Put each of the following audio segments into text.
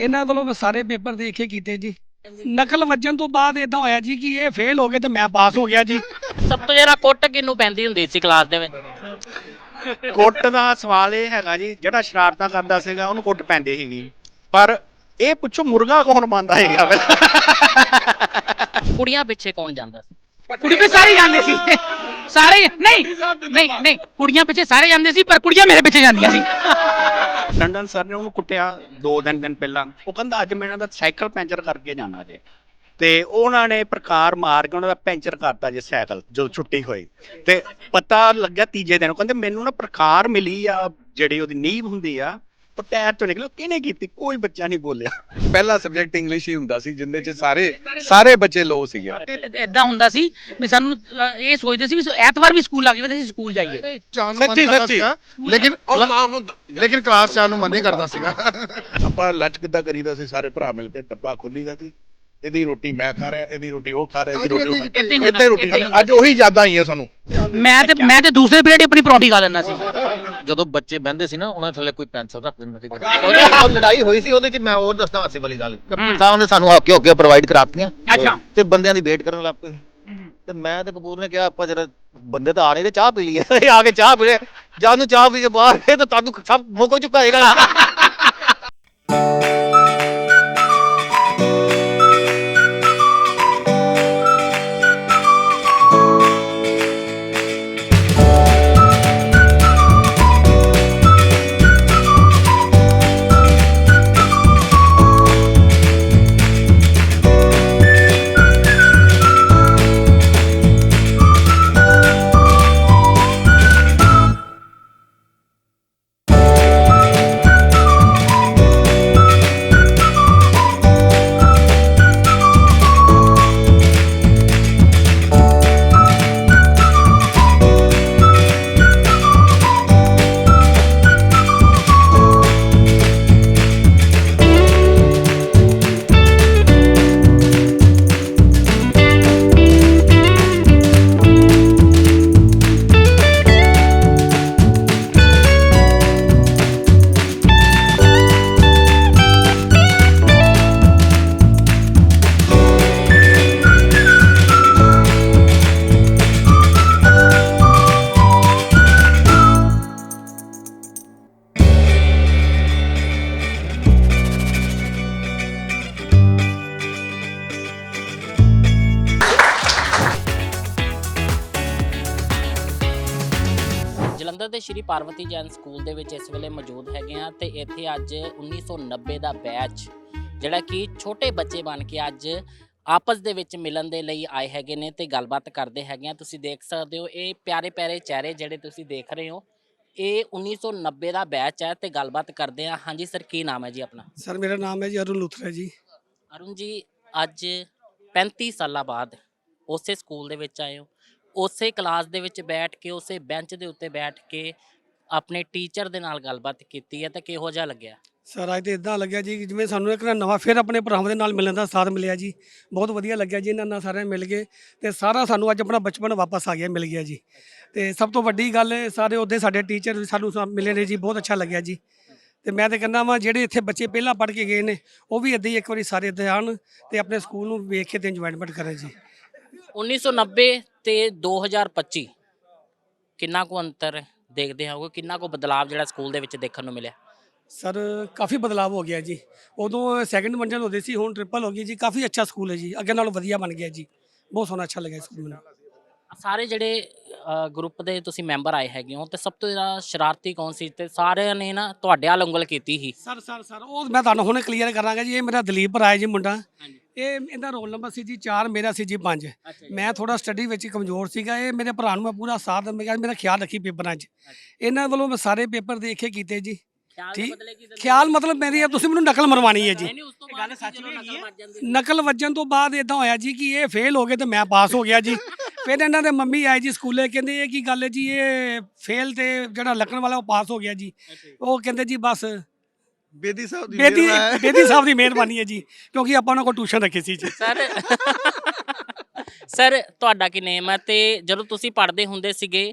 ਇਹਨਾਂ ਵੱਲੋਂ ਮੈਂ ਸਾਰੇ ਪੇਪਰ ਦੇਖ ਕੇ ਕੀਤੇ ਜੀ। ਨਕਲ ਵੱਜਣ ਤੋਂ ਬਾਅਦ ਇਦਾਂ ਹੋਇਆ ਜੀ ਕਿ ਇਹ ਫੇਲ ਹੋ ਗਏ ਤੇ ਮੈਂ ਪਾਸ ਹੋ ਗਿਆ ਜੀ। ਸਭ ਤੋਂ ਜ਼ਿਆਦਾ ਕੁੱਟ ਕਿਹਨੂੰ ਪੈਂਦੀ ਹੁੰਦੀ ਸੀ ਕਲਾਸ ਦੇ ਵਿੱਚ? ਕੁੱਟ ਦਾ ਸਵਾਲ ਇਹ ਹੈਗਾ ਜੀ ਜਿਹੜਾ ਸ਼ਰਾਰਤਾਂ ਕਰਦਾ ਸੀਗਾ ਉਹਨੂੰ ਕੁੱਟ ਪੈਂਦੀ ਸੀਗੀ। ਪਰ ਇਹ ਪੁੱਛੋ ਮੁਰਗਾ ਕੌਣ ਮੰਨਦਾ ਹੈਗਾ? ਕੁੜੀਆਂ ਪਿੱਛੇ ਕੌਣ ਜਾਂਦਾ ਸੀ? ਕੁੜੀ ਤੇ ਸਾਰੇ ਜਾਂਦੇ ਸੀ। ਸਾਰੇ ਨਹੀਂ ਨਹੀਂ ਨਹੀਂ ਕੁੜੀਆਂ ਪਿੱਛੇ ਸਾਰੇ ਜਾਂਦੇ ਸੀ ਪਰ ਕੁੜੀਆਂ ਮੇਰੇ ਪਿੱਛੇ ਜਾਂਦੀਆਂ ਸੀ। ਲੰਡਨ ਸਰ ਨੇ ਉਹਨੂੰ ਕੁੱਟਿਆ ਦੋ ਦਿਨ ਦਿਨ ਪਹਿਲਾਂ। ਉਹ ਕਹਿੰਦਾ ਅੱਜ ਮੈਂ ਇਹਨਾਂ ਦਾ ਸਾਈਕਲ ਪੈਂਚਰ ਕਰਕੇ ਜਾਣਾ ਜੇ। ਤੇ ਉਹਨਾਂ ਨੇ ਪ੍ਰਕਾਰ ਮਾਰ ਕੇ ਉਹਨਾਂ ਦਾ ਪੈਂਚਰ ਕਰਤਾ ਜੇ ਸਾਈਕਲ ਜਦੋਂ ਛੁੱਟੀ ਹੋਈ। ਤੇ ਪਤਾ ਲੱਗਿਆ ਤੀਜੇ ਦਿਨ ਉਹ ਕਹਿੰਦੇ ਮੈਨੂੰ ਨਾ ਪ੍ਰਕਾਰ ਮਿਲੀ ਆ ਜਿਹੜੀ ਉਹਦੀ ਨੀਂਹ ਹੁੰਦੀ ਆ ਉਹ ਟਾਇਰ ਤੋਂ ਨਿਕਲਿਆ ਕਿਹਨੇ ਕੀਤੀ? ਕੋਈ ਬੱਚਾ ਨਹੀਂ ਬੋਲਿਆ। ਪਹਿਲਾ ਸਬਜੈਕਟ ਇੰਗਲਿਸ਼ ਹੀ ਹੁੰਦਾ ਸੀ ਜਿੰਦੇ ਚ ਸਾਰੇ ਸਾਰੇ ਬੱਚੇ ਲੋ ਸੀਗੇ। ਇਦਾਂ ਹੁੰਦਾ ਸੀ ਵੀ ਸਾਨੂੰ ਇਹ ਸੋਚਦੇ ਸੀ ਵੀ ਐਤਵਾਰ ਵੀ ਸਕੂਲ ਲੱਗ ਜਾਵੇ ਤੇ ਅਸੀਂ ਸਕੂਲ ਜਾਈਏ। ਚਾਹ ਨੂੰ ਮਨ ਕਰਦਾ ਸੀਗਾ ਲੇਕਿਨ ਲੇਕਿਨ ਕਲਾਸ ਚਾਹ ਨੂੰ ਮਨ ਕਰਦਾ ਸੀਗਾ। ਆਪਾਂ ਲੰਚ ਕਿੱਦਾਂ ਕਰੀਦਾ ਸੀ ਸਾਰੇ ਭਰਾ ਮਿਲ ਕੇ ਡੱਬਾ ਖੋਲੀਦਾ ਸੀ। ਇਹਦੀ ਰੋਟੀ ਮੈਂ ਖਾ ਰਿਹਾ ਇਹਦੀ ਰੋਟੀ ਉਹ ਖਾ ਰਿਹਾ ਇਹਦੀ ਰੋਟੀ ਉਹ ਖਾ ਰਿਹਾ। ਹੀ ਰੋਟੀ ਖਾਂਦੇ। ਅੱਜ ਉਹੀ ਯਾਦਾਂ ਆਈਆਂ ਸਾਨੂੰ। ਮੈਂ ਤੇ ਮੈਂ ਤੇ ਦੂਸਰੇ ਪੀਰੀਅਡ ਆਪਣੀ ਪਰੌਂਠੀ ਖਾ ਲੈਂਦਾ ਸੀ। ਜਦੋਂ ਬੱਚੇ ਬਹਿੰਦੇ ਸੀ ਨਾ ਉਹਨਾਂ ਥੱਲੇ ਕੋਈ ਪੈਨਸਲ ਰੱਖ ਦਿੰਦਾ ਸੀ। ਉਹ ਲੜਾਈ ਹੋਈ ਸੀ ਉਹਦੇ ਚ ਮੈਂ ਉਹ ਦੱਸਦਾ ਹਾਸੇ ਵਾਲੀ ਗੱਲ। ਕਪਤਾਨ ਸਾਹਿਬ ਨੇ ਸਾਨੂੰ ਹਾਕੀ ਹੋਕੇ ਪ੍ਰੋਵਾਈਡ ਕਰਾਤੀਆਂ। ਅੱਛਾ। ਤੇ ਬੰਦਿਆਂ ਦੀ ਵੇਟ ਕਰਨ ਲੱਗ ਪਏ। ਤੇ ਮੈਂ ਤੇ ਕਪੂਰ ਨੇ ਕਿਹਾ ਆਪਾਂ ਜਰਾ ਬੰਦੇ ਤਾਂ ਆ ਰਹੇ ਤੇ ਚਾਹ ਪੀ ਲਈਏ। ਇਹ ਆ ਕੇ ਚਾਹ ਪੀ ਜਦ ਨੂੰ ਚਾਹ ਪੀ ਕੇ ਬਾਹਰ ਆਏ ਤਾਂ ਤੁਹਾਨੂੰ ਸਭ ਮੋਕੋ ਚੁਕਾਏਗਾ ਜਲੰਧਰ ਦੇ ਸ਼੍ਰੀ ਪਾਰਵਤੀ ਜੈਨ ਸਕੂਲ ਦੇ ਵਿੱਚ ਇਸ ਵੇਲੇ ਮੌਜੂਦ ਹੈਗੇ ਆ ਤੇ ਇੱਥੇ ਅੱਜ 1990 ਦਾ ਬੈਚ ਜਿਹੜਾ ਕਿ ਛੋਟੇ ਬੱਚੇ ਬਣ ਕੇ ਅੱਜ ਆਪਸ ਦੇ ਵਿੱਚ ਮਿਲਣ ਦੇ ਲਈ ਆਏ ਹੈਗੇ ਨੇ ਤੇ ਗੱਲਬਾਤ ਕਰਦੇ ਹੈਗੇ ਆ ਤੁਸੀਂ ਦੇਖ ਸਕਦੇ ਹੋ ਇਹ ਪਿਆਰੇ ਪਿਆਰੇ ਚਿਹਰੇ ਜਿਹੜੇ ਤੁਸੀਂ ਦੇਖ ਰਹੇ ਹੋ ਇਹ 1990 ਦਾ ਬੈਚ ਹੈ ਤੇ ਗੱਲਬਾਤ ਕਰਦੇ ਆ ਹਾਂਜੀ ਸਰ ਕੀ ਨਾਮ ਹੈ ਜੀ ਆਪਣਾ? ਸਰ ਮੇਰਾ ਨਾਮ ਹੈ ਜੀ ਅਰੁਣ ਲੁਥਰਾ ਜੀ। ਅਰੁਣ ਜੀ ਅੱਜ 35 ਸਾਲਾਂ ਬਾਅਦ ਉਸੇ ਸਕੂਲ ਦੇ ਵਿੱਚ ਆਏ ਹੋ। ਉਸੇ ਕਲਾਸ ਦੇ ਵਿੱਚ ਬੈਠ ਕੇ ਉਸੇ ਬੈਂਚ ਦੇ ਉੱਤੇ ਬੈਠ ਕੇ ਆਪਣੇ ਟੀਚਰ ਦੇ ਨਾਲ ਗੱਲਬਾਤ ਕੀਤੀ ਹੈ ਤਾਂ ਕਿਹੋ ਜਿਹਾ ਲੱਗਿਆ? ਸਰ ਅੱਜ ਤੇ ਇਦਾਂ ਲੱਗਿਆ ਜੀ ਜਿਵੇਂ ਸਾਨੂੰ ਇੱਕ ਨਵਾਂ ਫਿਰ ਆਪਣੇ ਭਰਾਵਾਂ ਦੇ ਨਾਲ ਮਿਲਣ ਦਾ ਸਾਥ ਮਿਲਿਆ ਜੀ। ਬਹੁਤ ਵਧੀਆ ਲੱਗਿਆ ਜੀ ਇਹਨਾਂ ਨਾਲ ਸਾਰਿਆਂ ਮਿਲ ਕੇ ਤੇ ਸਾਰਾ ਸਾਨੂੰ ਅੱਜ ਆਪਣਾ ਬਚਪਨ ਵਾਪਸ ਆ ਗਿਆ ਮਿਲ ਗਿਆ ਜੀ। ਤੇ ਸਭ ਤੋਂ ਵੱਡੀ ਗੱਲ ਸਾਰੇ ਉਹਦੇ ਸਾਡੇ ਟੀਚਰ ਸਾਨੂੰ ਸਾ- ਮਿਲੇ ਨੇ ਜੀ ਬਹੁਤ ਅੱਛਾ ਲੱਗਿਆ ਜੀ। ਤੇ ਮੈਂ ਤੇ ਕਹਿੰਦਾ ਵਾਂ ਜਿਹੜੇ ਇੱਥੇ ਬੱਚੇ ਪਹਿਲਾਂ ਪੜ੍ਹ ਕੇ ਗਏ ਨੇ ਉਹ ਵੀ ਇੱਦਾਂ ਹੀ ਇੱਕ ਵਾਰੀ ਸਾਰੇ ਇੱਥੇ ਆਉਣ ਤੇ ਆਪਣੇ ਸਕੂਲ ਨੂੰ ਵੇਖ ਕੇ ਤੇ ਇੰਜੋਇਮੈਂਟ ਕਰਨ ਜੀ। 1990 ਤੇ 2025 ਕਿੰਨਾ ਕੁ ਅੰਤਰ ਦੇਖਦੇ ਹੋਗੇ ਕਿੰਨਾ ਕੁ ਬਦਲਾਅ ਜਿਹੜਾ ਸਕੂਲ ਦੇ ਵਿੱਚ ਦੇਖਣ ਨੂੰ ਮਿਲਿਆ? ਸਰ ਕਾਫੀ ਬਦਲਾਅ ਹੋ ਗਿਆ ਜੀ। ਉਦੋਂ ਸੈਕੰਡ ਮੰਜ਼ਲ ਹੁੰਦੇ ਸੀ ਹੁਣ ਟ੍ਰਿਪਲ ਹੋ ਗਈ ਜੀ। ਕਾਫੀ ਅੱਛਾ ਸਕੂਲ ਹੈ ਜੀ। ਅੱਗੇ ਨਾਲੋਂ ਵਧੀਆ ਬਣ ਗਿਆ ਜੀ। ਬਹੁਤ ਸੋਹਣਾ ਅੱਛਾ ਲੱਗਿਆ ਸਕੂਲ ਮੈਨੂੰ। ਸਾਰੇ ਜਿਹੜੇ ਗਰੁੱਪ ਦੇ ਤੁਸੀਂ ਮੈਂਬਰ ਆਏ ਹੈਗੇ ਹੋ ਤੇ ਸਭ ਤੋਂ ਜ਼ਿਆਦਾ ਸ਼ਰਾਰਤੀ ਕੌਣ ਸੀ? ਤੇ ਸਾਰਿਆਂ ਨੇ ਨਾ ਤੁਹਾਡੇ ਵੱਲ ਉਂਗਲ ਕੀਤੀ ਸੀ। ਸਰ ਸਰ ਸਰ ਉਹ ਮੈਂ ਤੁਹਾਨੂੰ ਹੁਣੇ ਕਲੀਅਰ ਕਰਾਂਗਾ ਜੀ। ਇਹ ਮੇਰਾ ਦਲੀਪ ਰਾਏ ਜੀ ਮੁੰਡਾ। ਇਹ ਇਹਦਾ ਰੋਲ ਨੰਬਰ ਸੀ ਜੀ 4 ਮੇਰਾ ਸੀ ਜੀ 5 ਮੈਂ ਥੋੜਾ ਸਟੱਡੀ ਵਿੱਚ ਕਮਜ਼ੋਰ ਸੀਗਾ ਇਹ ਮੇਰੇ ਭਰਾ ਨੂੰ ਮੈਂ ਪੂਰਾ ਸਾਥ ਮੈਂ ਕਿਹਾ ਮੇਰਾ ਖਿਆਲ ਰੱਖੀ ਪੇਪਰਾਂ 'ਚ। ਇਹਨਾਂ ਵੱਲੋਂ ਮੈਂ ਸਾਰੇ ਪੇਪਰ ਦੇਖ ਕੇ ਕੀਤੇ ਜੀ। ਠੀਕ? ਦਿੰਦੇ? ਖਿਆਲ ਮਤਲਬ ਮੇਰੀ ਤੁਸੀਂ ਮੈਨੂੰ ਨਕਲ ਮਰਵਾਣੀ ਹੈ ਜੀ। ਨਹੀਂ ਨਕਲ ਵੱਜਣ ਤੋਂ ਬਾਅਦ ਇਦਾਂ ਹੋਇਆ ਜੀ ਕਿ ਇਹ ਫੇਲ ਹੋ ਗਏ ਤੇ ਮੈਂ ਪਾਸ ਹੋ ਗਿਆ ਜੀ। ਫਿਰ ਇਹਨਾਂ ਦੇ ਮੰਮੀ ਆਏ ਜੀ ਸਕੂਲੇ ਕਹਿੰਦੇ ਇਹ ਕੀ ਗੱਲ ਹੈ ਜੀ ਇਹ ਫੇਲ ਤੇ ਜਿਹੜਾ ਲੱਗਣ ਵਾਲਾ ਉਹ ਪਾਸ ਹੋ ਗਿਆ ਜੀ। ਉਹ ਕਹਿੰਦੇ ਜੀ ਬਸ ਬੇਦੀ ਸਾਹਿਬ ਦੀ ਬੇਦੀ। ਬੇਦੀ ਸਾਹਿਬ ਦੀ ਮਿਹਰਬਾਨੀ ਹੈ ਜੀ ਕਿਉਂਕਿ ਆਪਾਂ ਉਹਨਾਂ ਕੋਲ ਟਿਊਸ਼ਨ ਰੱਖੀ ਸੀ ਜੀ। ਸਰ ਸਰ ਤੁਹਾਡਾ ਕੀ ਨੇਮ ਹੈ? ਤੇ ਜਦੋਂ ਤੁਸੀਂ ਪੜ੍ਹਦੇ ਹੁੰਦੇ ਸੀਗੇ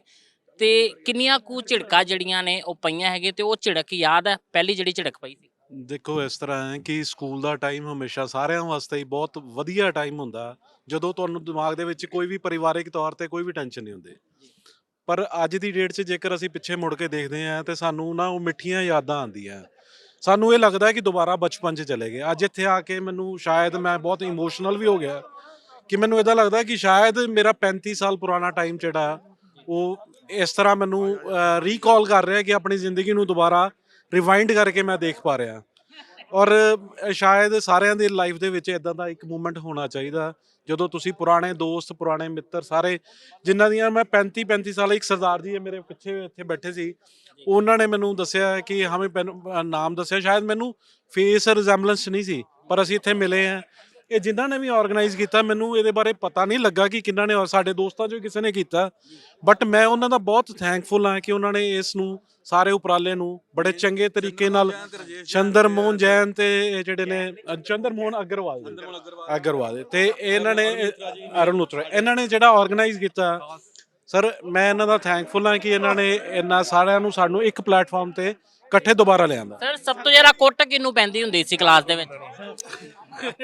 ਤੇ ਕਿੰਨੀਆਂ ਕੁ ਝਿੜਕਾਂ ਜਿਹੜੀਆਂ ਨੇ ਉਹ ਪਈਆਂ ਹੈਗੇ ਤੇ ਉਹ ਝਿੜਕ ਯਾਦ ਹੈ? ਪਹਿਲੀ ਜਿਹੜੀ ਝਿੜਕ ਪਈ ਸੀ। ਦੇਖੋ ਇਸ ਤਰ੍ਹਾਂ ਹੈ ਕਿ ਸਕੂਲ ਦਾ ਟਾਈਮ ਹਮੇਸ਼ਾ ਸਾਰਿਆਂ ਵਾਸਤੇ ਹੀ ਬਹੁਤ ਵਧੀਆ ਟਾਈਮ ਹੁੰਦਾ। ਜਦੋਂ ਤੁਹਾਨੂੰ ਦਿਮਾਗ ਦੇ ਵਿੱਚ ਕੋਈ ਵੀ ਪਰਿਵਾਰਿਕ ਤੌਰ ਤੇ ਕੋਈ ਵੀ ਟੈਨਸ਼ਨ ਨਹੀਂ ਹੁੰਦੀ। ਪਰ ਅੱਜ ਦੀ ਡੇਟ 'ਚ ਜੇਕਰ ਅਸੀਂ ਪਿੱਛੇ ਮੁੜ ਕੇ ਦੇਖਦੇ ਹਾਂ ਤੇ ਸਾਨੂੰ ਨਾ ਉਹ ਮਿੱਠੀਆਂ ਯਾਦਾਂ ਆਉਂਦੀਆਂ। ਸਾਨੂੰ ਇਹ ਲੱਗਦਾ ਕਿ ਦੁਬਾਰਾ ਬਚਪਨ 'ਚ ਚਲੇ ਗਏ। ਅੱਜ ਇੱਥੇ ਆ ਕੇ ਮੈਨੂੰ ਸ਼ਾਇਦ ਮੈਂ ਬਹੁਤ ਇਮੋਸ਼ਨਲ ਵੀ ਹੋ ਗਿਆ ਕਿ ਮੈਨੂੰ ਇਦਾਂ ਲੱਗਦਾ ਕਿ ਸ਼ਾਇਦ ਮੇਰਾ 35 ਸਾਲ ਪੁਰਾਣਾ ਟਾਈਮ ਜਿਹੜਾ ਉਹ ਇਸ ਤਰ੍ਹਾਂ ਮੈਨੂੰ ਰੀਕਾਲ ਕਰ ਰਿਹਾ ਕਿ ਆਪਣੀ ਜ਼ਿੰਦਗੀ ਨੂੰ ਦੁਬਾਰਾ ਰਿਵਾਈਂਡ ਕਰਕੇ ਮੈਂ ਦੇਖ ਪਾ ਰਿਹਾ ਔਰ ਸ਼ਾਇਦ ਸਾਰਿਆਂ ਦੀ ਲਾਈਫ ਦੇ ਵਿੱਚ ਇਦਾਂ ਦਾ ਇੱਕ ਮੂਮੈਂਟ ਹੋਣਾ ਚਾਹੀਦਾ। ਜਦੋਂ ਤੁਸੀਂ ਪੁਰਾਣੇ ਦੋਸਤ ਪੁਰਾਣੇ ਮਿੱਤਰ ਸਾਰੇ ਜਿਨ੍ਹਾਂ ਦੀਆਂ ਮੈਂ 35 35 ਸਾਲ ਇੱਕ ਸਰਦਾਰ ਜੀ ਮੇਰੇ ਪਿੱਛੇ ਇੱਥੇ ਬੈਠੇ ਸੀ ਉਹਨਾਂ ਨੇ ਮੈਨੂੰ ਦੱਸਿਆ ਕਿ ਹਮੇ ਨਾਮ ਦੱਸਿਆ। ਸ਼ਾਇਦ ਮੈਨੂੰ ਫੇਸ ਰਿਜ਼ੈਂਬਲੈਂਸ ਨਹੀਂ ਸੀ ਪਰ ਅਸੀਂ ਇੱਥੇ ਮਿਲੇ ਆ ਇਹ ਜਿਨ੍ਹਾਂ ਨੇ ਵੀ ਆਰਗੇਨਾਈਜ਼ ਕੀਤਾ ਮੈਨੂੰ ਇਹਦੇ ਬਾਰੇ ਪਤਾ ਨਹੀਂ ਲੱਗਾ ਕਿ ਕਿੰਨਾਂ ਨੇ ਸਾਡੇ ਦੋਸਤਾਂ ਚੋਂ ਕਿਸੇ ਨੇ ਕੀਤਾ। ਬਟ ਮੈਂ ਉਹਨਾਂ ਦਾ ਬਹੁਤ ਥੈਂਕਫੁਲ ਹਾਂ ਕਿ ਉਹਨਾਂ ਨੇ ਇਸ ਨੂੰ ਸਾਰੇ ਉਪਰਾਲੇ ਨੂੰ ਬੜੇ ਚੰਗੇ ਤਰੀਕੇ ਨਾਲ ਚੰਦਰ ਮੋਹਨ ਜੈਨ ਤੇ ਇਹ ਜਿਹੜੇ ਨੇ ਚੰਦਰ ਮੋਹਨ ਅਗਰਵਾਲ ਦੇ। ਅਗਰਵਾਲ। ਦੇ। ਤੇ ਇਹਨਾਂ ਨੇ ਅਰੁਣ ਉਤਰਾ ਇਹਨਾਂ ਨੇ ਜਿਹੜਾ ਆਰਗੇਨਾਈਜ਼ ਕੀਤਾ ਸਰ ਮੈਂ ਇਹਨਾਂ ਦਾ ਥੈਂਕਫੁਲ ਹਾਂ ਕਿ ਇਹਨਾਂ ਨੇ ਇਹਨਾਂ ਸਾਰਿਆਂ ਨੂੰ ਸਾਨੂੰ ਇੱਕ ਪਲੇਟਫਾਰਮ ਤੇ ਇਕੱਠੇ ਦੁਬਾਰਾ ਲਿਆਂਦਾ। ਸਰ ਸਭ ਤੋਂ ਜ਼ਿਆਦਾ ਕੁੱਟ ਕਿਹਨੂੰ ਪੈਂਦੀ ਹੁੰਦੀ ਸੀ ਕਲਾਸ ਦੇ ਵਿੱਚ?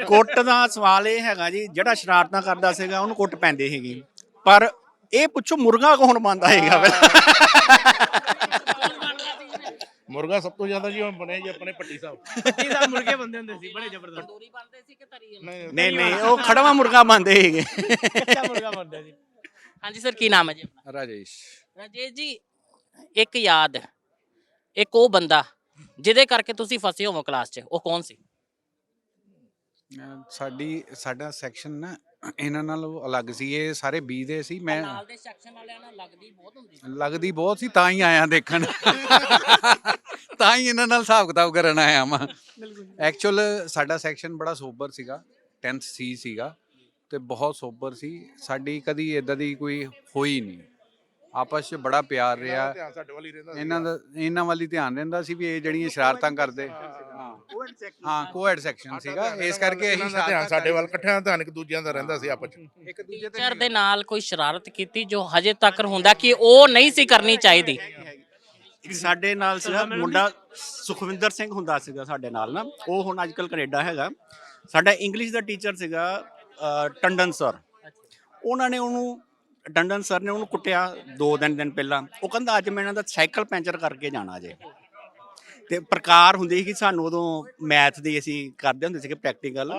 ਕੁੱਟ ਦਾ ਸਵਾਲ ਇਹ ਹੈਗਾ ਜੀ ਜਿਹੜਾ ਸ਼ਰਾਰਤਾਂ ਕਰਦਾ ਸੀਗਾ ਉਹਨੂੰ ਕੁੱਟ ਪੈਂਦੀ ਹੈਗੀ ਪਰ ਇਹ ਪੁੱਛੋ ਮੁਰਗਾ ਕੌਣ ਬੰਦਾ ਹੈਗਾ ਮੁਰਗਾ ਸਭ ਤੋਂ ਜ਼ਿਆਦਾ ਜੀ ਹੁਣ ਬਣਿਆ ਜੀ ਆਪਣੇ ਪੱਟੀ ਸਾਹਿਬ। ਇਹਦਾ ਮੁਰਗੇ ਬੰਦੇ ਹੁੰਦੇ ਸੀ ਬੜੇ ਜ਼ਬਰਦਸਤ। ਤੰਦੂਰੀ ਬਣਦੇ ਸੀ ਕਿ ਤਰੀ ਨਹੀਂ ਨਹੀਂ ਨਹੀਂ ਉਹ ਖੜਵਾ ਮੁਰਗਾ ਬੰਦੇ ਹੈਗੇ ਕੱਚਾ ਮੁਰਗਾ ਬੰਦੇ ਸੀ ਹਾਂਜੀ ਸਰ ਕੀ ਨਾਮ ਹੈ ਜੀ ਆਪਣਾ? ਰਾਜੇਸ਼। ਰਾਜੇਸ਼ ਜੀ ਇੱਕ ਯਾਦ ਇੱਕ ਉਹ ਬੰਦਾ ਜਿਹਦੇ ਕਰਕੇ ਤੁਸੀਂ ਫਸੇ ਹੋਵੋ ਕਲਾਸ 'ਚ ਉਹ ਕੌਣ ਸੀ? ਸਾਡੀ ਸਾਡਾ ਸੈਕਸ਼ਨ ਨਾ ਇਹਨਾਂ ਨਾਲ ਅਲੱਗ ਸੀ ਇਹ ਸਾਰੇ ਬੀ ਦੇ ਸੀ ਮੈਂ ਨਾਲ ਦੇ ਸੈਕਸ਼ਨ ਵਾਲਿਆਂ ਨਾਲ ਲੱਗਦੀ ਬਹੁਤ ਹੁੰਦੀ ਸੀ। ਲੱਗਦੀ ਬਹੁਤ ਸੀ ਤਾਂ ਹੀ ਆਇਆ ਦੇਖਣ। ਤਾਂ ਹੀ ਇਹਨਾਂ ਨਾਲ ਹਿਸਾਬ ਕਿਤਾਬ ਕਰਨ ਆਇਆ ਮੈਂ ਐਕਚੁਅਲ ਸਾਡਾ ਸੈਕਸ਼ਨ ਬੜਾ ਸੋਬਰ ਸੀਗਾ 10th ਸੀ ਸੀਗਾ ਤੇ ਬਹੁਤ ਸੋਬਰ ਸੀ। ਸਾਡੀ ਕਦੀ ਇਦਾਂ ਦੀ ਕੋਈ ਹੋਈ ਨਹੀਂ। ਆਪਸ 'ਚ ਬੜਾ ਪਿਆਰ ਰਿਹਾ। ਧਿਆਨ ਸਾਡੇ ਵੱਲ ਹੀ ਰਹਿੰਦਾ ਇਹਨਾਂ ਦਾ ਇਹਨਾਂ ਵੱਲ ਧਿਆਨ ਰਹਿੰਦਾ ਸੀ ਵੀ ਇਹ ਜਿਹੜੀਆਂ ਸ਼ਰਾਰਤਾਂ ਕਰਦੇ। ਹਾਂ। ਕੋਐਡ ਸੈਕਸ਼ਨ ਸੀਗਾ। ਇਸ ਕਰਕੇ ਅਸੀਂ ਧਿਆਨ ਸਾਡੇ ਵੱਲ ਇਕੱਠਿਆਂ ਦਾ ਧਿਆਨ ਇੱਕ ਦੂਜਿਆਂ ਦਾ ਰਹਿੰਦਾ ਸੀ ਆਪਸ ਚ। ਇੱਕ ਦੂਜੇ ਤੇ ਟੀਚਰ ਦੇ ਨਾਲ ਕੋਈ ਸ਼ਰਾਰਤ ਕੀਤੀ ਜੋ ਹਜੇ ਤੱਕ ਹੁੰਦਾ ਕਿ ਉਹ ਨਹੀਂ ਸੀ ਕਰਨੀ ਚਾਹੀਦੀ? ਇੱਕ ਸਾਡੇ ਨਾਲ ਸੀਗਾ ਮੁੰਡਾ ਸੁਖਵਿੰਦਰ ਸਿੰਘ ਹੁੰਦਾ ਸੀਗਾ ਸਾਡੇ ਨਾਲ ਨਾ। ਉਹ ਹੁਣ ਅੱਜਕੱਲ ਕੈਨੇਡਾ ਹੈਗਾ। ਸਾਡਾ ਇੰਗਲਿਸ਼ ਦਾ ਟੀਚਰ ਸੀਗਾ ਟੰਡਨ ਸਰ ਉਹਨਾਂ ਨੇ ਉਹਨੂੰ ਟੰਡਨ ਸਰ ਨੇ ਉਹਨੂੰ ਕੁੱਟਿਆ ਦੋ ਦਿਨ ਦਿਨ ਪਹਿਲਾਂ। ਉਹ ਕਹਿੰਦਾ ਅੱਜ ਮੈਂ ਇਹਨਾਂ ਦਾ ਸਾਈਕਲ ਪੈਂਚਰ ਕਰਕੇ ਜਾਣਾ ਜੇ। ਤੇ ਪ੍ਰਕਾਰ ਹੁੰਦੀ ਸੀ ਕਿ ਸਾਨੂੰ ਉਦੋਂ ਮੈਥ ਦੀ ਅਸੀਂ ਕਰਦੇ ਹੁੰਦੇ ਸੀਗੇ ਪ੍ਰੈਕਟੀਕਲ।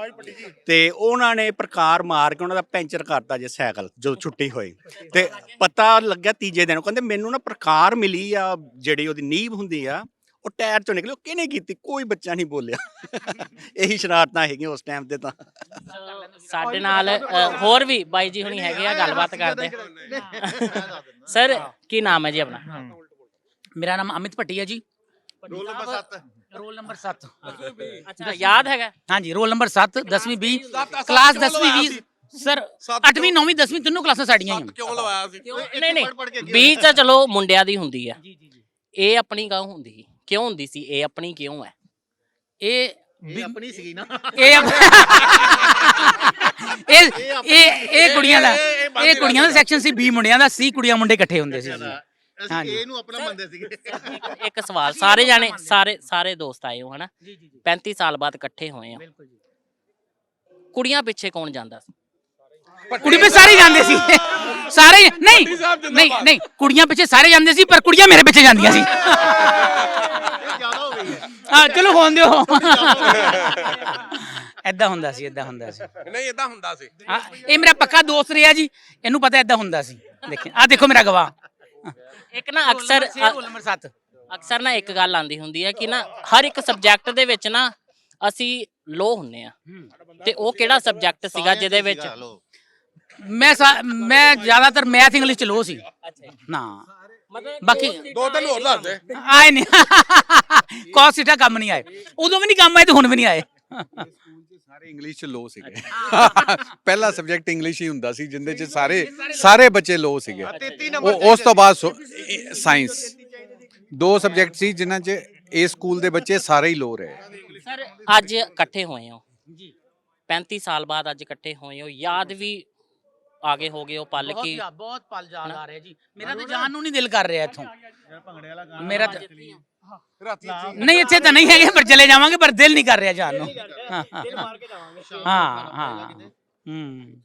ਤੇ ਉਹਨਾਂ ਨੇ ਪ੍ਰਕਾਰ ਮਾਰ ਕੇ ਉਹਨਾਂ ਦਾ ਪੈਂਚਰ ਕਰਤਾ ਜੇ ਸਾਈਕਲ ਜਦੋਂ ਛੁੱਟੀ ਹੋਈ। ਤੇ ਪਤਾ ਲੱਗਿਆ ਤੀਜੇ ਦਿਨ ਉਹ ਕਹਿੰਦੇ ਮੈਨੂੰ ਨਾ ਪ੍ਰਕਾਰ ਮਿਲੀ ਆ ਜਿਹੜੀ ਉਹਦੀ ਨੀਂਬ ਹੁੰਦੀ ਆ ਉਹ ਟਾਇਰ ਚੋਂ ਨਿਕਲੀ ਉਹ ਕਿਹਨੇ ਕੀਤੀ? ਕੋਈ ਬੱਚਾ ਨਹੀਂ ਬੋਲਿਆ। ਇਹੀ ਸ਼ਰਾਰਤਾਂ ਹੈਗੀਆਂ ਉਸ ਟਾਈਮ ਤੇ ਤਾਂ। ਸਾਡੇ ਨਾਲ ਅ, ਹੋਰ ਵੀ ਬਾਈ ਜੀ ਹੁਣੀ ਹੈਗੇ ਆ ਗੱਲਬਾਤ ਕਰਦੇ। ਸਰ ਕੀ ਨਾਮ ਹੈ ਜੀ ਆਪਣਾ? ਮੇਰਾ ਨਾਮ ਅਮਿਤ ਭੱਟੀ ਹੈ ਜੀ। ਰੋਲ ਨੰਬਰ 7 ਰੋਲ ਨੰਬਰ 7 ਅੱਛਾ ਯਾਦ ਹੈਗਾ? ਹਾਂਜੀ ਰੋਲ ਨੰਬਰ 7 10ਵੀਂ 20 ਕਲਾਸ 10ਵੀਂ 20 ਸਰ 8ਵੀਂ 9ਵੀਂ 10ਵੀਂ ਤਿੰਨੋਂ ਕਲਾਸਾਂ ਸਾਡੀਆਂ ਹੀ ਕਿਉਂ ਲਵਾਇਆ ਸੀ? ਨਹੀਂ ਨਹੀਂ। ਬੀਚ ਤਾਂ ਚਲੋ ਮੁੰਡਿਆਂ ਦੀ ਹੁੰਦੀ ਆ। ਇਹ ਆਪਣੀ ਗਾਉ ਹੁੰਦੀ ਸੀ। ਕਿਉਂ ਹੁੰਦੀ ਸੀ? ਇਹ ਆਪਣੀ ਕਿਉਂ ਹੈ? ਇਹ ਆਪਣੀ ਸੀਗੀ ਨਾ। ਇਹ ਆਪ- ਇਹ ਇਹ ਇਹ ਕੁੜੀਆਂ ਦਾ ਇਹ ਕੁੜੀਆਂ ਦਾ ਸੈਕਸ਼ਨ ਸੀ 20 ਮੁੰਡਿਆਂ ਦਾ ਸੀ ਕੁੜੀਆਂ ਮੁੰਡੇ ਇਕੱਠੇ ਹੁੰਦੇ ਸੀ ਜੀ। ਅਸੀਂ ਹਾਂਜੀ। ਇਹਨੂੰ ਆਪਣਾ ਮੰਨਦੇ ਸੀਗੇ। ਇੱਕ- ਇੱਕ ਸਵਾਲ ਸਾਰੇ ਜਾਣੇ ਸਾਰੇ ਸਾਰੇ ਦੋਸਤ ਆਏ ਹੋ ਹਨਾ? 35 ਸਾਲ ਬਾਅਦ ਇਕੱਠੇ ਹੋਏ ਆ। ਕੁੜੀਆਂ ਪਿੱਛੇ ਕੌਣ ਜਾਂਦਾ ਸੀ? ਕੁੜੀ ਪਿੱਛੇ ਸਾਰੇ ਜਾਂਦੇ ਸੀ। ਸਾਰੇ ਨਹੀਂ ਨਹੀਂ ਨਹੀਂ ਕੁੜੀਆਂ ਪਿੱਛੇ ਸਾਰੇ ਜਾਂਦੇ ਸੀ ਪਰ ਕੁੜੀਆਂ ਮੇਰੇ ਪਿੱਛੇ ਜਾਂਦੀਆਂ ਸੀ। ਜ਼ਿਆਦਾ ਹੋ ਗਈ ਹੈ ਹਾਂ ਚਲੋ ਹੋਣ ਦਿਓ। ਐਦਾਂ ਹੁੰਦਾ ਸੀ ਐਦਾਂ ਹੁੰਦਾ ਸੀ। ਨਹੀਂ ਇਦਾਂ ਹੁੰਦਾ ਸੀ। ਹਾਂ ਇਹ ਮੇਰਾ ਪੱਕਾ ਦੋਸਤ ਰਿਹਾ ਜੀ। ਇਹਨੂੰ ਪਤਾ ਐਦਾਂ ਹੁੰਦਾ ਸੀ। ਦੇਖੀ ਆ ਦੇਖੋ ਮੇਰਾ ਗਵਾਹ। ਇੱਕ ਨਾ ਅਕਸਰ ਨੰਬਰ 7 ਅਕਸਰ ਨਾ ਇੱਕ ਗੱਲ ਆਂਦੀ ਹੁੰਦੀ ਹੈ ਕਿ ਨਾ ਹਰ ਇੱਕ ਸਬਜੈਕਟ ਦੇ ਵਿੱਚ ਨਾ ਅਸੀਂ ਲੋ ਹੁੰਨੇ ਆ। ਤੇ ਉਹ ਕਿਹੜਾ ਸਬਜੈਕਟ ਸੀਗਾ ਜਿਹਦੇ ਵਿੱਚ ਮੈਂ ਸਾ- ਮੈਂ ਜ਼ਿਆਦਾਤਰ ਮੈਥ ਇੰਗਲਿਸ਼ ਚ ਲੋ ਸੀ। ਨਾ। ਬਾਕੀ ਦੋ ਦਿਨ ਹੋਰ ਦੱਸ ਦੇ। ਆਏ ਨਹੀਂ ਕੋਸਿਟਾ ਕੰਮ ਨਹੀਂ ਆਏ। ਉਦੋਂ ਵੀ ਨਹੀਂ ਕੰਮ ਆਏ ਤੇ ਹੁਣ ਵੀ ਨਹੀਂ ਆਏ। ਸਕੂਲ 'ਚ ਸਾਰੇ ਇੰਗਲਿਸ਼ 'ਚ ਲੋ ਸੀਗੇ। ਪਹਿਲਾ ਸਬਜੈਕਟ ਇੰਗਲਿਸ਼ ਹੀ ਹੁੰਦਾ ਸੀ ਜਿੰਦੇ 'ਚ ਸਾਰੇ ਸਾਰੇ ਬੱਚੇ ਲੋ ਸੀਗੇ। ਉਹ ਉਸ ਤੋਂ ਬਾਅਦ ਸਾਇੰਸ ਦੋ ਸਬਜੈਕਟ ਸੀ ਜਿਨ੍ਹਾਂ 'ਚ ਇਹ ਸਕੂਲ ਦੇ ਬੱਚੇ ਸਾਰੇ ਹੀ ਲੋ ਰਹੇ। ਸਰ ਅੱਜ ਇਕੱਠੇ ਹੋਏ ਹੋ। ਜੀ। 35 ਸਾਲ ਬਾਅਦ ਅੱਜ ਇਕੱਠੇ ਹੋਏ ਹੋ। ਯਾਦ ਵੀ ਆਗੇ ਹੋ ਗਏ ਹੋ ਪਲ ਬਹੁਤ ਕੀ ਬਹੁਤ ਪਲ ਯਾਦ ਆ ਰਿਹਾ ਜੀ। ਮੇਰਾ ਤਾਂ ਜਾਣ ਨੂੰ ਨਹੀਂ ਦਿਲ ਕਰ ਰਿਹਾ ਇੱਥੋਂ। ਮੇਰਾ ਤਾਂ ਰਾਤੀ ਨਹੀਂ ਇੱਥੇ ਤਾਂ ਨਹੀਂ ਹੈਗੇ ਪਰ ਚਲੇ ਜਾਵਾਂਗੇ ਪਰ ਦਿਲ ਨਹੀਂ ਕਰ ਰਿਹਾ ਜਾਣ ਨੂੰ। ਹਾਂ ਹਾਂ ਹਾਂ। ਹੂੰ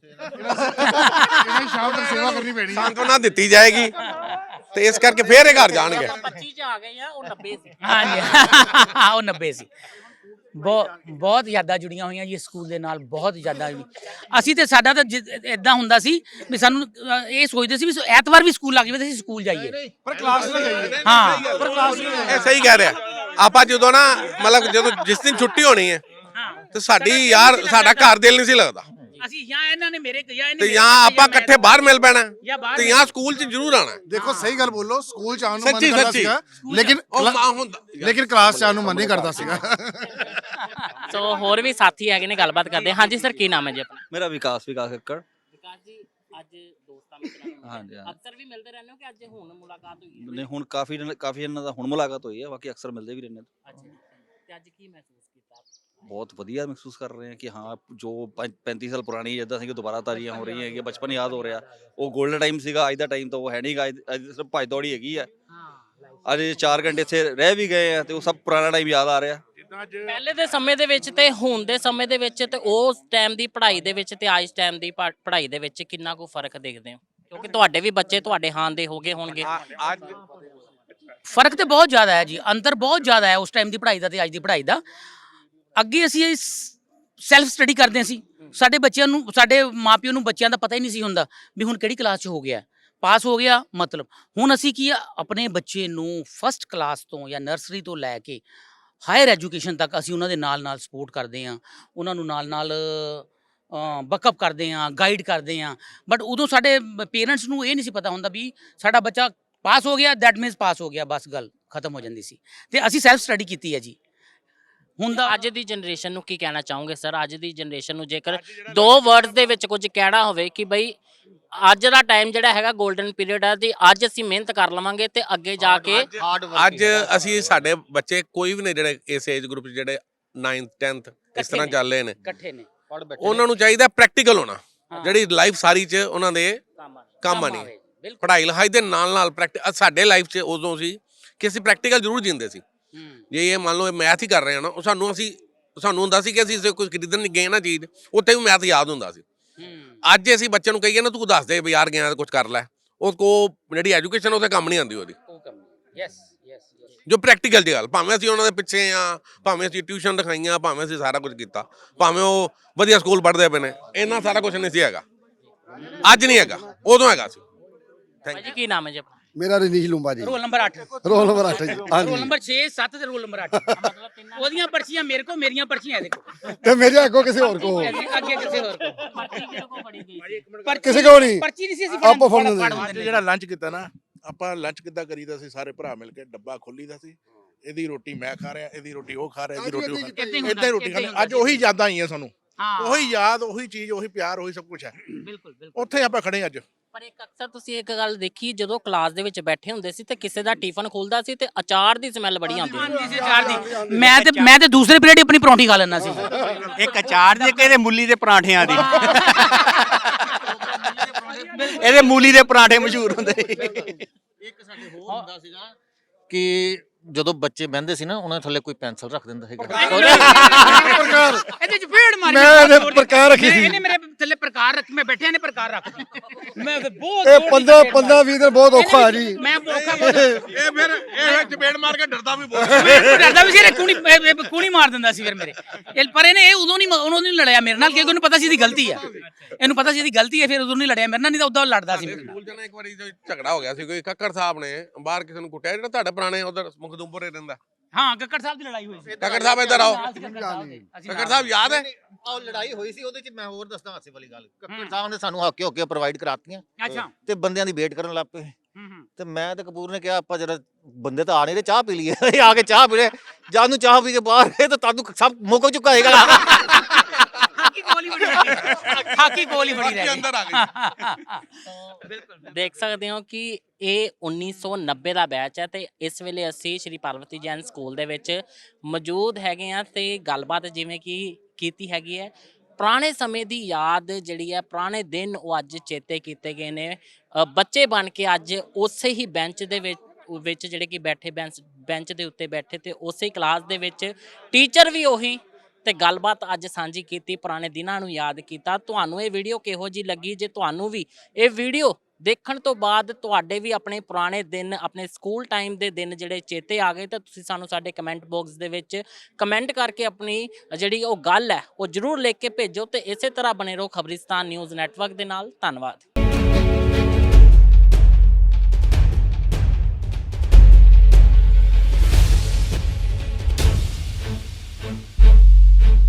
ਇਹਨਾਂ ਸ਼ਾਮ ਤੱਕ ਸੇਵਾ ਕਰਨੀ ਪੈਣੀ ਹੈ ਸਾਂਤਵਨਾ ਦਿੱਤੀ ਜਾਏਗੀ ਤੇ ਇਸ ਕਰਕੇ ਫੇਰ ਇਹ ਘਰ ਜਾਣਗੇ। 25 ਚ ਆ ਗਏ ਆ ਉਹ 90 ਸੀ। ਹਾਂਜੀ ਉਹ 90 ਸੀ। ਬਹੁਤ ਬਹੁਤ ਯਾਦਾਂ ਜੁੜੀਆਂ ਹੋਈਆਂ ਜੀ ਇਸ ਸਕੂਲ ਦੇ ਨਾਲ ਬਹੁਤ ਜ਼ਿਆਦਾ ਜੀ। ਅਸੀਂ ਤੇ ਸਾਡਾ ਤਾਂ ਇਦਾਂ ਹੁੰਦਾ ਸੀ ਵੀ ਸਾਨੂੰ ਇਹ ਸੋਚਦੇ ਸੀ ਵੀ ਐਤਵਾਰ ਵੀ ਸਕੂਲ ਲੱਗ ਜਾਵੇ ਤੇ ਅਸੀਂ ਸਕੂਲ ਜਾਈਏ। ਪਰ ਕਲਾਸ ਨਾ ਜਾਈਏ। ਹਾਂ। ਪਰ ਕਲਾਸ ਇਹ ਸਹੀ ਕਹਿ ਰਿਹਾ। ਆਪਾਂ ਜਦੋਂ ਨਾ ਮਤਲਬ ਜਦੋਂ ਜਿਸ ਦਿਨ ਛੁੱਟੀ ਹੋਣੀ ਹੈ ਤੇ ਸਾਡੀ ਯਾਰ ਸਾਡਾ ਘਰ ਦਿਲ ਨਹੀਂ ਸੀ ਲੱਗਦਾ। ਅਸੀਂ ਜਾਂ ਇਹਨਾਂ ਨੇ ਮੇਰੇ ਜਾਂ ਇਹਨੇ ਤੇ ਮੇਰੇ ਜਾਂ ਆਪਾਂ ਮੈਂ- ਇਕੱਠੇ ਬਾਹਰ ਮਿਲ ਪੈਣਾ। ਜਾਂ ਬਾਹਰ ਤੇ ਜਾਂ ਸਕੂਲ 'ਚ ਜ਼ਰੂਰ ਆਣਾ ਦੇਖੋ ਸਹੀ ਗੱਲ ਬੋਲੋ ਸਕੂਲ ਚ ਆਉਣ ਨੂੰ ਮਨ ਸੱਚੀ- ਕਰਦਾ ਸੱਚੀ। ਸੀਗਾ। ਲੇਕਿਨ ਉਹ ਕਲਾ- ਮਾਂ ਹੁੰਦਾ ਲੇਕਿਨ ਕਲਾਸ ਚ ਆਉਣ ਨੂੰ ਮਨ ਨਹੀਂ ਕਰਦਾ ਸੀਗਾ। ਸੋ ਹੋਰ ਵੀ ਸਾਥੀ ਹੈਗੇ ਨੇ ਗੱਲਬਾਤ ਕਰਦੇ। ਹਾਂ। ਹਾਂਜੀ ਸਰ ਕੀ ਨਾਮ ਹੈ ਜੀ ਆਪਣਾ? ਮੇਰਾ ਵਿਕਾਸ ਵਿਕਾਸ ਕੱਕੜ ਵਿਕਾਸ ਜੀ ਅੱਜ ਦੋਸਤਾਂ ਮਿੱਤਰਾਂ ਹਾਂਜੀ, ਹਾਂਜੀ। ਅਕਸਰ ਵੀ ਮਿਲਦੇ ਰਹਿੰਦੇ ਹੋ ਕਿ ਅੱਜ ਹੁਣ ਮੁਲਾਕਾਤ ਹੋਈ ਹੈ? ਨੇ ਹੁਣ ਕਾਫੀ ਦਿਨ- ਕਾਫੀ ਇਹਨਾਂ ਦਾ ਹੁਣ ਮੁਲਾਕਾਤ ਹੋਈ ਹੈ ਬਾਕੀ ਅਕਸਰ ਮਿਲਦੇ ਵੀ ਰਹਿੰਦੇ ਨੇ। ਅੱਛਾ ਤੇ ਅੱਜ ਕੀ ਮਹਿਸੂਸ ਬਹੁਤ ਵਧੀਆ ਮਹਿਸੂਸ ਕਰ ਰਹੇ ਹਾਂ ਕਿ ਹਾਂ ਜੋ ਪੰਜ- 35 ਸਾਲ ਪੁਰਾਣੀ ਜਿੱਦਾਂ ਸੀ ਕਿ ਦੁਬਾਰਾ ਤਾਜ਼ੀਆਂ ਹੋ ਰਹੀਆਂ ਹੈਗੀਆਂ ਬਚਪਨ ਯਾਦ ਹੋ ਰਿਹਾ। ਉਹ 골ਡਨ ਟਾਈਮ ਸੀਗਾ ਅੱਜ ਦਾ ਟਾਈਮ ਤਾਂ ਉਹ ਹੈ ਨਹੀਂਗਾ ਅੱਜ ਅੱਜ ਸਿਰਫ ਭੱਜ ਦੌੜੀ ਹੈਗੀ ਆ। ਅੱਜ 4 ਘੰਟੇ ਇੱਥੇ ਰਹਿ ਵੀ ਗਏ ਆ ਤੇ ਉਹ ਸਭ ਪੁਰਾਣਾ ਟਾਈਮ ਯਾਦ ਆ ਰਿਹਾ। ਪਹਿਲੇ ਦੇ ਸਮੇਂ ਦੇ ਵਿੱਚ ਤੇ ਹੁਣ ਦੇ ਸਮੇਂ ਦੇ ਵਿੱਚ ਤੇ ਉਸ ਟਾਈਮ ਦੀ ਪੜ੍ਹਾਈ ਦੇ ਵਿੱਚ ਤੇ ਅੱਜ ਟਾਈਮ ਦੀ ਪੜ੍ਹ- ਪੜ੍ਹਾਈ ਦੇ ਵਿੱਚ ਕਿੰਨਾ ਕੁ ਫ਼ਰਕ ਦੇਖਦੇ ਹੋ? ਕਿਉਂਕਿ ਤੁਹਾਡੇ ਵੀ ਬੱਚੇ ਤੁਹਾਡੇ ਹਾਨ ਦੇ ਹੋਗੇ ਹੋਣਗੇ। ਅੱਜ ਫ਼ਰਕ ਤੇ ਬਹੁਤ ਜ਼ਿਆਦਾ ਹੈ ਜੀ ਅੰਤਰ ਬਹੁਤ ਜ਼ਿਆਦਾ ਹੈ ਉਸ ਟਾਈਮ ਦੀ ਪੜ੍ਹਾਈ ਦਾ ਤੇ ਅੱਜ ਦੀ ਪੜ੍ਹਾਈ ਦਾ। ਅੱਗੇ ਅਸੀਂ ਸੈਲਫ ਸਟੱਡੀ ਕਰਦੇ ਸੀ। ਸਾਡੇ ਬੱਚਿਆਂ ਨੂੰ, ਸਾਡੇ ਮਾਪਿਆਂ ਨੂੰ ਬੱਚਿਆਂ ਦਾ ਪਤਾ ਹੀ ਨਹੀਂ ਸੀ ਹੁੰਦਾ ਵੀ ਹੁਣ ਕਿਹੜੀ ਕਲਾਸ 'ਚ ਹੋ ਗਿਆ। ਪਾਸ ਹੋ ਗਿਆ ਮਤਲਬ। ਹੁਣ ਅਸੀਂ ਕੀ ਆਪਣੇ ਬੱਚੇ ਨੂੰ ਫਸਟ ਕਲਾਸ ਤੋਂ ਜਾਂ ਨਰਸਰੀ ਤੋਂ ਲੈ ਕੇ ਹਾਇਰ ਐਜੂਕੇਸ਼ਨ ਤੱਕ ਅਸੀਂ ਉਹਨਾਂ ਦੇ ਨਾਲ ਨਾਲ ਸਪੋਰਟ ਕਰਦੇ ਹਾਂ। ਉਹਨਾਂ ਨੂੰ ਨਾਲ ਨਾਲ ਬੈਕਅਪ ਕਰਦੇ ਹਾਂ ਗਾਈਡ ਕਰਦੇ ਹਾਂ। ਬਟ ਉਦੋਂ ਸਾਡੇ ਪੇਰੈਂਟਸ ਨੂੰ ਇਹ ਨਹੀਂ ਸੀ ਪਤਾ ਹੁੰਦਾ ਵੀ ਸਾਡਾ ਬੱਚਾ ਪਾਸ ਹੋ ਗਿਆ ਦੈਟ ਮੀਨਸ ਪਾਸ ਹੋ ਗਿਆ, ਬਸ ਗੱਲ ਖਤਮ ਹੋ ਜਾਂਦੀ ਸੀ। ਤੇ ਅਸੀਂ ਸੈਲਫ ਸਟੱਡੀ ਕੀਤੀ ਹੈ ਜੀ। ਹੁਣ ਦਾ ਅੱਜ ਦੀ ਜਨਰੇਸ਼ਨ ਨੂੰ ਕੀ ਕਹਿਣਾ ਚਾਹੋਗੇ ਸਰ ਅੱਜ ਦੀ ਜਨਰੇਸ਼ਨ ਨੂੰ ਜੇਕਰ ਦੋ ਵਰਡਸ ਦੇ ਵਿੱਚ ਕੁਝ ਕਹਿਣਾ ਹੋਵੇ ਕਿ ਬਈ ਅੱਜ ਦਾ ਟਾਈਮ ਜਿਹੜਾ ਹੈਗਾ 골ਡਨ ਪੀਰੀਅਡ ਹੈ ਤੇ ਅੱਜ ਅਸੀਂ ਮਿਹਨਤ ਕਰ ਲਵਾਂਗੇ ਤੇ ਅੱਗੇ ਜਾ ਕੇ ਅੱਜ ਅਸੀਂ ਸਾਡੇ ਬੱਚੇ ਕੋਈ ਵੀ ਨੇ ਜਿਹੜੇ ਇਸ ਏਜ ਗਰੁੱਪ ਜਿਹੜੇ 9th 10th ਇਸ ਤਰ੍ਹਾਂ। ਚੱਲ ਰਹੇ ਨੇ। ਇਕੱਠੇ ਨੇ। ਉਹਨਾਂ ਨੂੰ। ਚਾਹੀਦਾ ਪ੍ਰੈਕਟੀਕਲ ਹੋਣਾ। ਜਿਹੜੀ ਲਾਈਫ ਸਾਰੀ 'ਚ ਉਹਨਾਂ ਦੇ ਕੰਮ ਆਣੀ ਪੜ੍ਹਾਈ ਲਿਖਾਈ ਦੇ ਨਾਲ ਨਾਲ ਪ੍ਰੈਕਟਿਕ ਸਾਡੇ ਲਾਈਫ 'ਚ ਉਦੋਂ ਸੀ ਕਿ ਅਸੀਂ ਪ੍ਰੈਕਟੀਕਲ ਜ਼ਰੂਰ ਜਿੰਦੇ ਸੀ। ਜੇ ਇਹ ਮੰਨ ਲਓ ਮੈਥ ਹੀ ਕਰ ਰਹੇ ਆ ਨਾ ਉਹ ਸਾਨੂੰ ਅਸੀਂ ਸਾਨੂੰ ਹੁੰਦਾ ਸੀ ਕਿ ਅਸੀਂ ਜੇ ਕੁਝ ਖਰੀਦਣ ਗਏ ਨਾ ਚੀਜ਼ ਉੱਥੇ ਵੀ ਮੈਥ ਯਾਦ ਹੁੰਦਾ ਸੀ। ਹੂੰ। ਅੱਜ ਅਸੀਂ ਬੱਚੇ ਨੂੰ ਕਹੀਏ ਨਾ ਤੂੰ ਦੱਸ ਦੇ ਵੀ ਯਾਰ ਗਿਆ ਕੁਝ ਕਰ ਲੈ। ਉਹ ਕੋ ਜਿਹੜੀ ਐਜੂਕੇਸ਼ਨ ਉਹਦੇ ਕੰਮ ਨਹੀਂ ਆਉਂਦੀ ਉਹਦੀ। ਉਹ ਕੰਮ ਯੈਸ ਯੈਸ ਯੈਸ ਜੋ ਪ੍ਰੈਕਟੀਕਲ ਦੀ ਗੱਲ ਭਾਵੇਂ ਅਸੀਂ ਉਹਨਾਂ ਦੇ ਪਿੱਛੇ ਆ ਭਾਵੇਂ ਅਸੀਂ ਟਿਊਸ਼ਨ ਦਿਖਾਈਆਂ ਭਾਵੇਂ ਅਸੀਂ ਸਾਰਾ ਕੁਝ ਕੀਤਾ ਭਾਵੇਂ ਉਹ ਵਧੀਆ ਸਕੂਲ ਪੜ੍ਹਦੇ ਪਏ ਨੇ ਇੰਨਾ ਸਾਰਾ ਕੁਝ ਨਹੀਂ ਸੀ ਹੈਗਾ। ਅੱਜ ਨਹੀਂ ਹੈਗਾ ਉਦੋਂ ਹੈਗਾ ਸੀ। ਭਾਜੀ ਕੀ ਨਾਮ ਹੈ ਜੀ ਆਪਣਾ? ਮੇਰਾ ਰਣੀਸ਼ ਲੂੰਬਾ ਜੀ। ਰੋਲ ਨੰਬਰ 8 ਰੋਲ ਨੰਬਰ 8 ਜੀ ਰੋਲ ਹਾਂਜੀ। ਨੰਬਰ 6 7 ਤੇ ਰੋਲ ਨੰਬਰ 8 ਉਹਦੀਆਂ ਪਰਚੀਆਂ ਮੇਰੇ ਕੋ ਮੇਰੀਆਂ ਪਰਚੀਆਂ ਇਹਦੇ ਕੋ ਤੇ ਮੇਰੇ ਅੱਗੋਂ ਕਿਸੇ ਹੋਰ ਕੋ ਅੱਗੇ ਕਿਸੇ ਹੋਰ ਕੋ ਪਰਚੀ ਕਿਸੇ ਕੋਲ ਨਹੀਂ। ਪਰਚੀ ਨਹੀਂ ਸੀ ਅਸੀਂ ਆਪੋ ਫੜ ਲੈਂਦੇ ਫੜ ਸੀ। ਹੁੰਦੇ ਨੇ। ਜਿਹੜਾ ਲੰਚ ਕੀਤਾ ਨਾ ਆਪਾਂ ਲੰਚ ਕਿੱਦਾਂ ਕਰੀਦਾ ਸੀ? ਸਾਰੇ ਭਰਾ ਮਿਲ ਕੇ ਡੱਬਾ ਖੋਲੀਦਾ ਸੀ। ਇਹਦੀ ਰੋਟੀ ਮੈਂ ਖਾ ਰਿਹਾ ਇਹਦੀ ਰੋਟੀ ਉਹ ਖਾ ਰਿਹਾ ਇਹਦੀ ਰੋਟੀ ਉਹ ਖਾ ਰਿਹਾ। ਇਦਾਂ ਰੋਟੀ ਖਾਣੀ ਅੱਜ ਉਹੀ ਯਾਦਾਂ ਆਈਆਂ ਸਾਨੂੰ। ਹਾਂ। ਉਹੀ ਯਾਦ ਉਹੀ ਚੀਜ਼ ਉਹੀ ਪਿਆਰ ਉਹੀ ਸਭ ਕੁਝ ਹੈ। ਬਿਲਕੁਲ ਬਿਲਕੁਲ। ਉੱਥੇ ਆਪਾਂ ਖੜੇ ਅੱਜ। ਪਰ ਇੱਕ ਅਕਸਰ ਤੁਸੀਂ ਇੱਕ ਗੱਲ ਦੇਖੀ ਜਦੋਂ ਕਲਾਸ ਦੇ ਵਿੱਚ ਬੈਠੇ ਹੁੰਦੇ ਸੀ ਤੇ ਕਿਸੇ ਦਾ ਟਿਫਨ ਖੁੱਲਦਾ ਸੀ ਤੇ ਅਚਾਰ ਦੀ ਸਮੈਲ ਬੜੀ ਆਉਂਦੀ ਸੀ। ਆਉਂਦੀ ਸੀ ਚਾਰ ਦੀ। ਮੈਂ ਤੇ ਮੈਂ ਤੇ ਦੂਸਰੇ ਪੀਰੀਅਡ ਆਪਣੀ ਪਰੌਂਠੀ ਖਾ ਲੈਣਾ ਸੀ। ਇੱਕ ਅਚਾਰ ਦੀ ਕਿਹਦੇ ਮੂਲੀ ਦੇ ਪਰਾਂਠਿਆਂ ਦੀ। ਇਹਦੇ ਮੂਲੀ ਦੇ ਪਰਾਂਠੇ ਮਸ਼ਹੂਰ ਹੁੰਦੇ ਇੱਕ ਸਾਡੇ ਹੋਰ ਹੁੰਦਾ ਸੀਗਾ ਕਿ ਜਦੋਂ ਬੱਚੇ ਬਹਿੰਦੇ ਸੀ ਨਾ ਉਹਨਾਂ ਦੇ ਥੱਲੇ ਕੋਈ ਪੈਨਸਲ ਰੱਖ ਦਿੰਦਾ ਸੀਗਾ ਪ੍ਰਕਾਰ ਇਹਦੇ ਚ ਫੇੜ ਮਾਰੀ ਮੈਂ ਬਹੁਤ ਇਹਦੇ ਜ਼ੋਰ ਦੀ। ਪ੍ਰਕਾਰ ਰੱਖੀ ਮੈਂ- ਸੀ। ਇਹਨੇ ਮੇਰੇ ਥੱਲੇ ਪ੍ਰਕਾਰ ਰੱਖ ਮੈਂ ਬੈਠਿਆ ਨੇ ਪ੍ਰਕਾਰ ਰੱਖ ਮੈਂ ਤੇ ਬਹੁਤ ਇਹ ਜ਼ੋਰ ਦੀ 15 ਚਪੇੜ 15 20 ਦਿਨ ਬਹੁਤ। ਔਖਾ ਹੈ ਜੀ। ਮੈਂ ਔਖਾ ਬਹੁਤ ਇਹ ਫਿਰ ਇਹ ਚਪੇੜ ਮਾਰ ਕੇ ਡਰਦਾ ਵੀ ਬਹੁਤ। ਮੈਂ ਡਰਦਾ ਵੀ ਸੀ ਇਹ ਕੂਣੀ ਇਹ- ਇਹ ਕੂਣੀ ਮਾਰ ਦਿੰਦਾ ਸੀ ਫਿਰ ਮੇਰੇ। ਇਹ ਪਰ ਇਹਨੇ ਇਹ ਉਦੋਂ ਨਹੀਂ ਉਦੋਂ ਨਹੀਂ ਲੜਿਆ ਮੇਰੇ ਨਾਲ ਕਿਉਂਕਿ ਉਹਨੂੰ ਪਤਾ ਸੀ ਇਹਦੀ ਗਲਤੀ ਹੈ ਇਹਨੂੰ ਪਤਾ ਸੀ ਇਹਦੀ ਗਲਤੀ ਹੈ ਫਿਰ ਉਦੋਂ ਨਹੀਂ ਲੜਿਆ ਮੇਰੇ ਨਾਲ ਨਹੀਂ ਤਾਂ ਉਦੋਂ ਲੜਦਾ ਸੀ ਮੇਰੇ ਨਾਲ। ਸਕੂਲ ਜਣਾ ਇੱਕ ਵਾਰੀ ਜੋ ਝਗੜਾ ਹੋ ਗਿਆ ਸੀ ਕੋਈ ਕੱਕੜ ਸਾਹਿਬ ਨੇ ਬਾਹਰ ਕਿਸੇ ਨੂੰ ਕੁੱਟਿਆ ਜਿਹੜਾ ਤੁਹਾਡੇ ਪੁਰਾਣੇ ਉਧਰ ਮੁਖਦੂਮਪੁਰੇ ਰਹਿੰਦਾ? ਹਾਂ ਕੱਕੜ ਸਾਹਿਬ ਦੀ ਲੜਾਈ ਹੋਈ ਸੀ। ਕੱਕੜ ਸਾਹਿਬ ਇੱਧਰ ਆਓ। ਕੱਕੜ ਸਾਹਿਬ ਯਾਦ ਹੈ? ਉਹ ਲੜਾਈ ਹੋਈ ਸੀ ਉਹਦੇ ਚ ਮੈਂ ਹੋਰ ਦੱਸਦਾ ਹਾਸੇ ਵਾਲੀ ਗੱਲ। ਕੱਕੜ ਸਾਹਿਬ ਨੇ ਸਾਨੂੰ ਹੱਕੇ ਹੱਕੇ ਪ੍ਰੋਵਾਈਡ ਕਰਾਤੀਆਂ। ਅੱਛਾ। ਤੇ ਬੰਦਿਆਂ ਦੀ ਵੇਟ ਕਰਨ ਲੱਗ ਪਏ। ਹੂੰ ਹੂੰ। ਤੇ ਮੈਂ ਤੇ ਕਪੂਰ ਨੇ ਕਿਹਾ ਆਪਾਂ ਜਰਾ ਬੰਦੇ ਤਾਂ ਆ ਨਹੀਂ ਰਹੇ ਚਾਹ ਪੀ ਲਈਏ। ਇਹ ਆ ਕੇ ਚਾਹ ਪੀ ਲੈ ਜਦ ਨੂੰ ਚਾਹ ਪੀ ਕੇ ਬਾਹਰ ਗਏ ਤਾਂ ਤੁਹਾਨੂੰ ਸਭ ਮੁੱਕ ਚੁੱਕਾ ਹੈਗਾ। ਰਹਿ ਗਈ। ਹਾਕੀ ਗੋਲੀ ਬੜੀ ਰਹਿ ਗਈ। ਅੰਦਰ ਆ ਗਈ। ਬਿਲਕੁਲ ਦੇਖ ਸਕਦੇ ਹੋ ਕਿ ਇਹ 1990 ਦਾ ਬੈਚ ਹੈ ਤੇ ਇਸ ਵੇਲੇ ਅਸੀਂ ਸ਼੍ਰੀ ਪਾਰਵਤੀ ਜੈਨ ਸਕੂਲ ਦੇ ਵਿੱਚ ਮੌਜੂਦ ਹੈਗੇ ਆ ਤੇ ਗੱਲਬਾਤ ਜਿਵੇਂ ਕਿ ਕੀਤੀ ਹੈਗੀ ਹੈ। ਪੁਰਾਣੇ ਸਮੇਂ ਦੀ ਯਾਦ ਜਿਹੜੀ ਹੈ ਪੁਰਾਣੇ ਦਿਨ ਉਹ ਅੱਜ ਚੇਤੇ ਕੀਤੇ ਗਏ ਨੇ। ਬੱਚੇ ਬਣ ਕੇ ਅੱਜ ਉਸੇ ਹੀ ਬੈਂਚ ਦੇ ਵਿੱਚ ਵਿੱਚ ਜਿਹੜੇ ਕਿ ਬੈਠੇ ਬੈਂਚ ਬੈਂਚ ਦੇ ਉੱਤੇ ਬੈਠੇ ਤੇ ਉਸੇ ਕਲਾਸ ਦੇ ਵਿੱਚ ਟੀਚਰ ਵੀ ਉਹੀ ਤੇ ਗੱਲਬਾਤ ਅੱਜ ਸਾਂਝੀ ਕੀਤੀ, ਪੁਰਾਣੇ ਦਿਨਾਂ ਨੂੰ ਯਾਦ ਕੀਤਾ। ਤੁਹਾਨੂੰ ਇਹ ਵੀਡੀਓ ਕਿਹੋ ਜੀ ਲੱਗੀ? ਜੇ ਤੁਹਾਨੂੰ ਵੀ ਇਹ ਵੀਡੀਓ ਦੇਖਣ ਤੋਂ ਬਾਅਦ ਤੁਹਾਡੇ ਵੀ ਆਪਣੇ ਪੁਰਾਣੇ ਦਿਨ, ਆਪਣੇ ਸਕੂਲ ਟਾਈਮ ਦੇ ਦਿਨ ਜਿਹੜੇ ਚੇਤੇ ਆ ਗਏ, ਤਾਂ ਤੁਸੀਂ ਸਾਨੂੰ ਸਾਡੇ ਕਮੈਂਟ ਬਾਕਸ ਦੇ ਵਿੱਚ ਕਮੈਂਟ ਕਰਕੇ ਆਪਣੀ ਜਿਹੜੀ ਉਹ ਗੱਲ ਹੈ, ਉਹ ਜਰੂਰ ਲਿਖ ਕੇ ਭੇਜੋ ਤੇ ਇਸੇ ਤਰ੍ਹਾਂ ਬਣੇ ਰਹੋ ਖਬਰਿਸਤਾਨ ਨਿਊਜ਼ ਨੈਟਵਰਕ ਦੇ ਨਾਲ। ਧੰਨਵਾਦ।